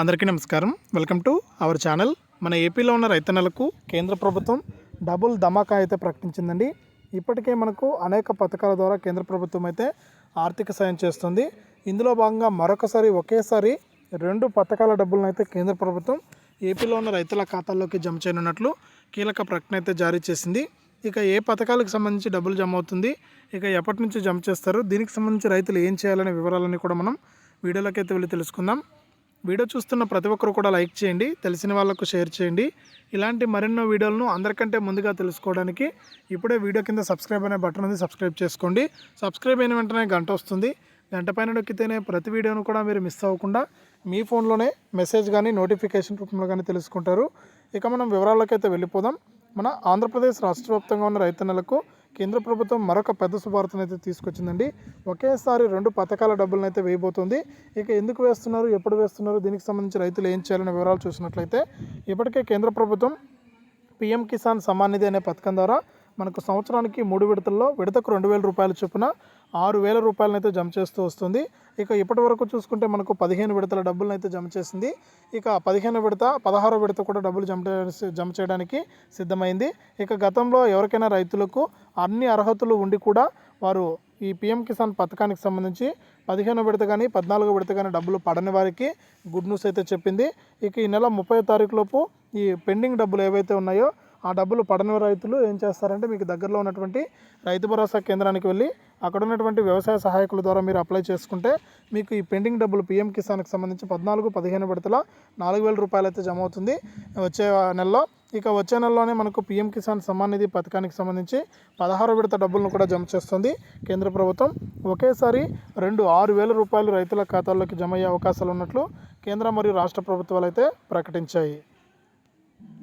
అందరికీ నమస్కారం. Welcome to our channel. మన ఏపీలో ఉన్న రైతన్నలకు కేంద్ర ప్రభుత్వం డబుల్ ధమాకా అయితే ప్రకటించిందండి. ఇప్పటికే మనకు అనేక పథకాల ద్వారా కేంద్ర ప్రభుత్వం అయితే ఆర్థిక సాయం చేస్తుంది. ఇందులో భాగంగా మరొకసారి ఒకేసారి రెండు పథకాల డబ్బులను అయితే కేంద్ర ప్రభుత్వం ఏపీలో ఉన్న రైతుల ఖాతాల్లోకి జమ చేయనున్నట్లు కీలక ప్రకటన అయితే జారీ చేసింది. ఇక ఏ పథకాలకు సంబంధించి డబ్బులు జమ అవుతుంది ఇక ఎప్పటి నుంచి జమ చేస్తారు దీనికి సంబంధించి రైతులు ఏం చేయాలనే వివరాలని కూడా మనం వీడియోలోకి అయితే వెళ్ళి తెలుసుకుందాం. వీడియో చూస్తున్న ప్రతి ఒక్కరు కూడా లైక్ చేయండి తెలిసిన వాళ్ళకు షేర్ చేయండి. ఇలాంటి మరెన్నో వీడియోలను అందరికంటే ముందుగా తెలుసుకోవడానికి ఇప్పుడే వీడియో కింద సబ్స్క్రైబ్ అనే బటన్ ఉంది సబ్స్క్రైబ్ చేసుకోండి. సబ్స్క్రైబ్ అయిన వెంటనే గంట వస్తుంది. గంట పైన నొక్కితేనే ప్రతి వీడియోను కూడా మీరు మిస్ అవ్వకుండా మీ ఫోన్లోనే మెసేజ్ కానీ నోటిఫికేషన్ రూపంలో కానీ తెలుసుకుంటారు. ఇక మనం వివరాల్లోకి అయితే వెళ్ళిపోదాం. మన ఆంధ్రప్రదేశ్ రాష్ట్ర వ్యాప్తంగా ఉన్న రైతన్నలకు కేంద్ర ప్రభుత్వం మరొక పెద్ద శుభార్తను అయితే తీసుకొచ్చిందండి. ఒకేసారి రెండు పథకాల డబ్బులను అయితే వేయబోతుంది. ఇక ఎందుకు వేస్తున్నారు? ఎప్పుడు వేస్తున్నారు? దీనికి సంబంధించి రైతులు ఏం చేయాలనే వివరాలు చూసినట్లయితే ఇప్పటికే కేంద్ర ప్రభుత్వం పిఎం కిసాన్ సమాన్ నిధి అనే పథకం ద్వారా మనకు సంవత్సరానికి మూడు విడతల్లో విడతకు రెండు వేల రూపాయల చొప్పున ఆరు వేల రూపాయలను అయితే జమ చేస్తూ వస్తుంది. ఇక ఇప్పటి వరకు చూసుకుంటే మనకు పదిహేను విడతల డబ్బులను అయితే జమ చేసింది. ఇక పదిహేను విడత పదహారో విడత కూడా డబ్బులు జమ జమ చేయడానికి సిద్ధమైంది. ఇక గతంలో ఎవరికైనా రైతులకు అన్ని అర్హతలు ఉండి కూడా వారు ఈ పిఎం కిసాన్ పథకానికి సంబంధించి పదిహేను విడత కానీ పద్నాలుగో విడత కానీ డబ్బులు పడని వారికి గుడ్ న్యూస్ అయితే చెప్పింది. ఇక ఈ నెల ముప్పై తారీఖు లోపు ఈ పెండింగ్ డబ్బులు ఏవైతే ఉన్నాయో ఆ డబ్బులు పడని రైతులు ఏం చేస్తారంటే మీకు దగ్గరలో ఉన్నటువంటి రైతు భరోసా కేంద్రానికి వెళ్ళి అక్కడ ఉన్నటువంటి వ్యవసాయ సహాయకుల ద్వారా మీరు అప్లై చేసుకుంటే మీకు ఈ పెండింగ్ డబ్బులు పిఎం కిసాన్కి సంబంధించి పద్నాలుగు పదిహేను విడతల నాలుగు వేల రూపాయలు అయితే జమ అవుతుంది. వచ్చే నెలలో ఇక వచ్చే నెలలోనే మనకు పిఎం కిసాన్ సమ్మాన్ నిధి పథకానికి సంబంధించి పదహారు విడత డబ్బులను కూడా జమ చేస్తుంది. కేంద్ర ప్రభుత్వం ఒకేసారి రెండు ఆరు వేల రూపాయలు రైతుల ఖాతాల్లోకి జమ అయ్యే అవకాశాలు ఉన్నట్లు కేంద్ర మరియు రాష్ట్ర ప్రభుత్వాలు అయితే ప్రకటించాయి.